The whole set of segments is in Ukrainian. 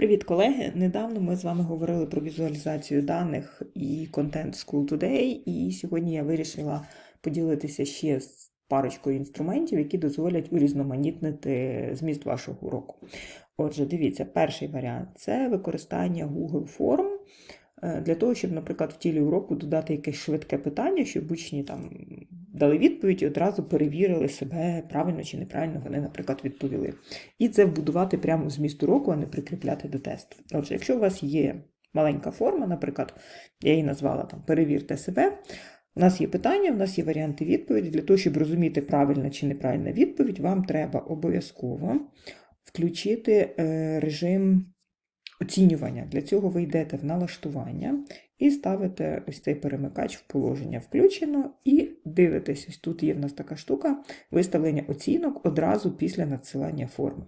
Привіт, колеги! Недавно ми з вами говорили про візуалізацію даних і контент School Today, і сьогодні я вирішила поділитися ще з парочкою інструментів, які дозволять урізноманітнити зміст вашого уроку. Отже, дивіться, перший варіант це використання Google е, для того, щоб, наприклад, в тілі уроку додати якесь швидке питання, щоб учні там дали відповідь і одразу перевірили себе правильно чи неправильно вони, наприклад, відповіли. І це вбудувати прямо в зміст уроку, а не прикріпляти до тесту. Отже, якщо у вас є маленька форма, наприклад, я її назвала там Перевірте себе. У нас є питання, у нас є варіанти відповіді. Для того, щоб розуміти правильна чи неправильна відповідь, вам треба обов'язково включити е, режим оцінювання. Для цього ви йдете в налаштування і ставите ось цей перемикач в положення включено, і дивитесь, ось тут є в нас така штука виставлення оцінок одразу після надсилання форми.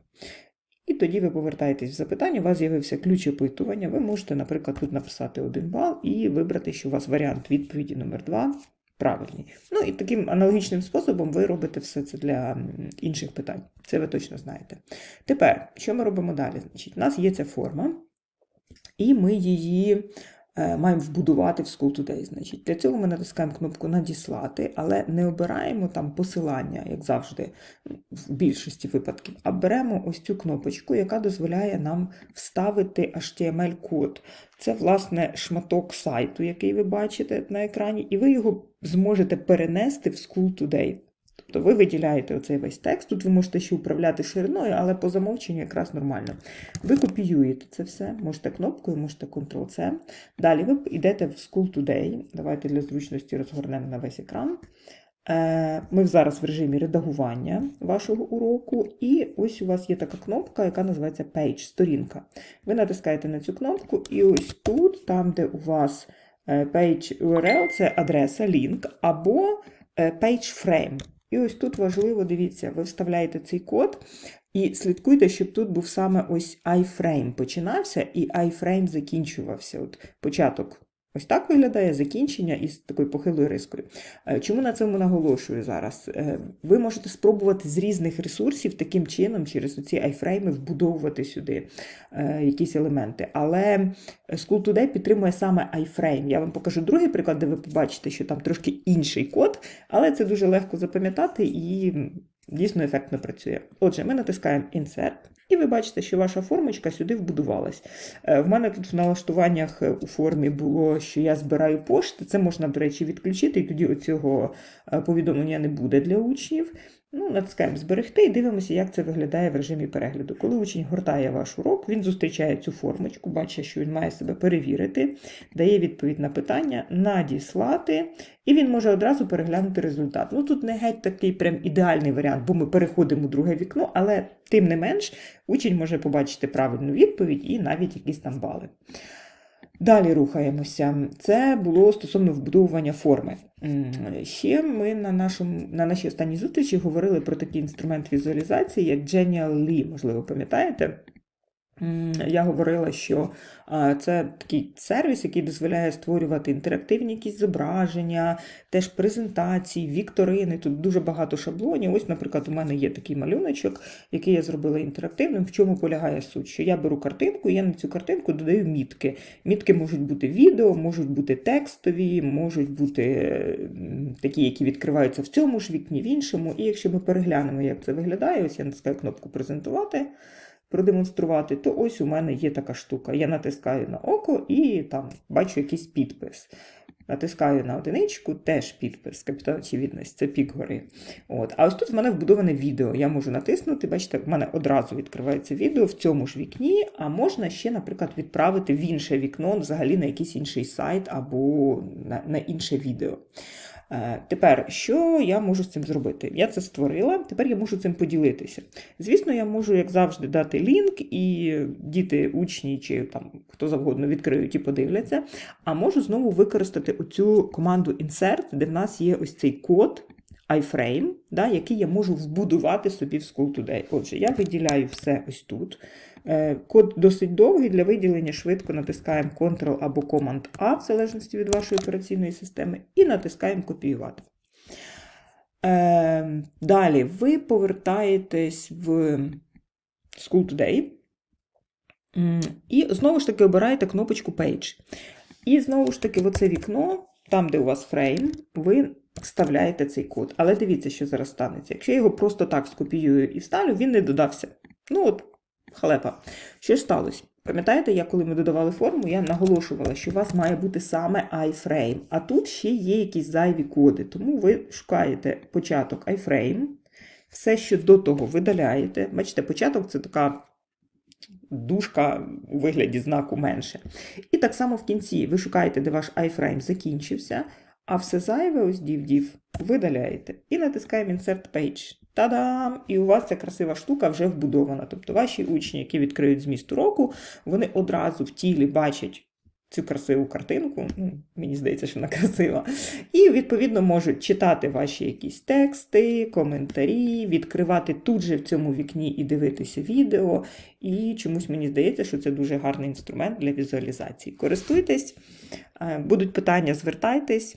І тоді ви повертаєтесь в запитання, у вас з'явився ключ опитування. Ви можете, наприклад, тут написати один бал і вибрати, що у вас варіант відповіді номер 2 правильний. Ну і таким аналогічним способом ви робите все це для інших питань. Це ви точно знаєте. Тепер, що ми робимо далі? Значить, у нас є ця форма, і ми її маємо вбудувати в School Today. Значить, Для цього ми натискаємо кнопку Надіслати, але не обираємо там посилання, як завжди, в більшості випадків, а беремо ось цю кнопочку, яка дозволяє нам вставити HTML-код. Це, власне, шматок сайту, який ви бачите на екрані, і ви його зможете перенести в School Today. Тобто ви виділяєте оцей весь текст. Тут ви можете ще управляти шириною, але по замовченню якраз нормально. Ви копіюєте це все, можете кнопкою, можете Ctrl-C. Далі ви йдете в School Today. Давайте для зручності розгорнемо на весь екран. Е, Ми зараз в режимі редагування вашого уроку, і ось у вас є така кнопка, яка називається Page, сторінка. Ви натискаєте на цю кнопку, і ось тут, там, де у вас е, Page URL, це адреса, лінк, або е, Page Frame. І ось тут важливо, дивіться, ви вставляєте цей код і слідкуйте, щоб тут був саме ось iframe починався і iframe закінчувався. От початок ось так виглядає закінчення із такою похилою рискою. Е, Чому на цьому наголошую зараз? Е, Ви можете спробувати з різних ресурсів таким чином, через ці айфрейми, вбудовувати сюди е, якісь елементи. Але School Today підтримує саме iFrame. Я вам покажу другий приклад, де ви побачите, що там трошки інший код, але це дуже легко запам'ятати і дійсно ефектно працює. Отже, ми натискаємо Insert. І ви бачите, що ваша формочка сюди вбудувалась. Е, В мене тут в налаштуваннях е, у формі було, що я збираю пошти. Це можна, до речі, відключити, і тоді оцього е, повідомлення не буде для учнів. Ну, натискаємо зберегти і дивимося, як це виглядає в режимі перегляду. Коли учень гортає ваш урок, він зустрічає цю формочку, бачить, що він має себе перевірити, дає відповідь на питання, надіслати, і він може одразу переглянути результат. Ну тут не геть такий прям ідеальний варіант, бо ми переходимо у друге вікно, але тим не менш учень може побачити правильну відповідь і навіть якісь там бали. Далі рухаємося. Це було стосовно вбудовування форми. Ще ми на, нашому, на нашій останній зустрічі говорили про такий інструмент візуалізації, як Genial.ly, можливо, пам'ятаєте? Я говорила, що це такий сервіс, який дозволяє створювати інтерактивні якісь зображення, теж презентації, вікторини. Тут дуже багато шаблонів. Ось, наприклад, у мене є такий малюночок, який я зробила інтерактивним. В чому полягає суть? Що я беру картинку, і я на цю картинку додаю мітки. Мітки можуть бути відео, можуть бути текстові, можуть бути такі, які відкриваються в цьому ж вікні, в іншому. І якщо ми переглянемо, як це виглядає, ось я натискаю кнопку презентувати. Продемонструвати, то ось у мене є така штука. Я натискаю на око і там бачу якийсь підпис. Натискаю на одиничку, теж підпис, капітан очевидність, це пік гори. От. А ось тут в мене вбудоване відео. Я можу натиснути, бачите, в мене одразу відкривається відео в цьому ж вікні, а можна ще, наприклад, відправити в інше вікно, взагалі на якийсь інший сайт або на, на інше відео. Е, Тепер, що я можу з цим зробити? Я це створила, тепер я можу цим поділитися. Звісно, я можу, як завжди, дати лінк, і діти, учні чи там хто завгодно відкриють і подивляться. А можу знову використати оцю команду insert, де в нас є ось цей код iframe, да, який я можу вбудувати собі в School Today. Отже, я виділяю все ось тут. Е, Код досить довгий для виділення. Швидко натискаємо Ctrl або Command-A, в залежності від вашої операційної системи, і натискаємо копіювати. Е, Далі ви повертаєтесь в School Today. І знову ж таки обираєте кнопочку Page. І знову ж таки, в оце вікно, там, де у вас фрейм, ви вставляєте цей код. Але дивіться, що зараз станеться. Якщо я його просто так скопіюю і вставлю, він не додався. Ну от, халепа. Що ж сталося? Пам'ятаєте, я коли ми додавали форму, я наголошувала, що у вас має бути саме iFrame. А тут ще є якісь зайві коди. Тому ви шукаєте початок iFrame. Все, що до того видаляєте. Бачите, початок це така дужка у вигляді знаку менше. І так само в кінці ви шукаєте, де ваш iFrame закінчився, а все зайве, ось div-div, видаляєте. І натискаємо Insert Page. Та-дам! І у вас ця красива штука вже вбудована. Тобто ваші учні, які відкриють зміст уроку, вони одразу в тілі бачать цю красиву картинку. Ну, мені здається, що вона красива. І, відповідно, можуть читати ваші якісь тексти, коментарі, відкривати тут же в цьому вікні і дивитися відео. І чомусь мені здається, що це дуже гарний інструмент для візуалізації. Користуйтесь, Е, будуть питання, звертайтесь.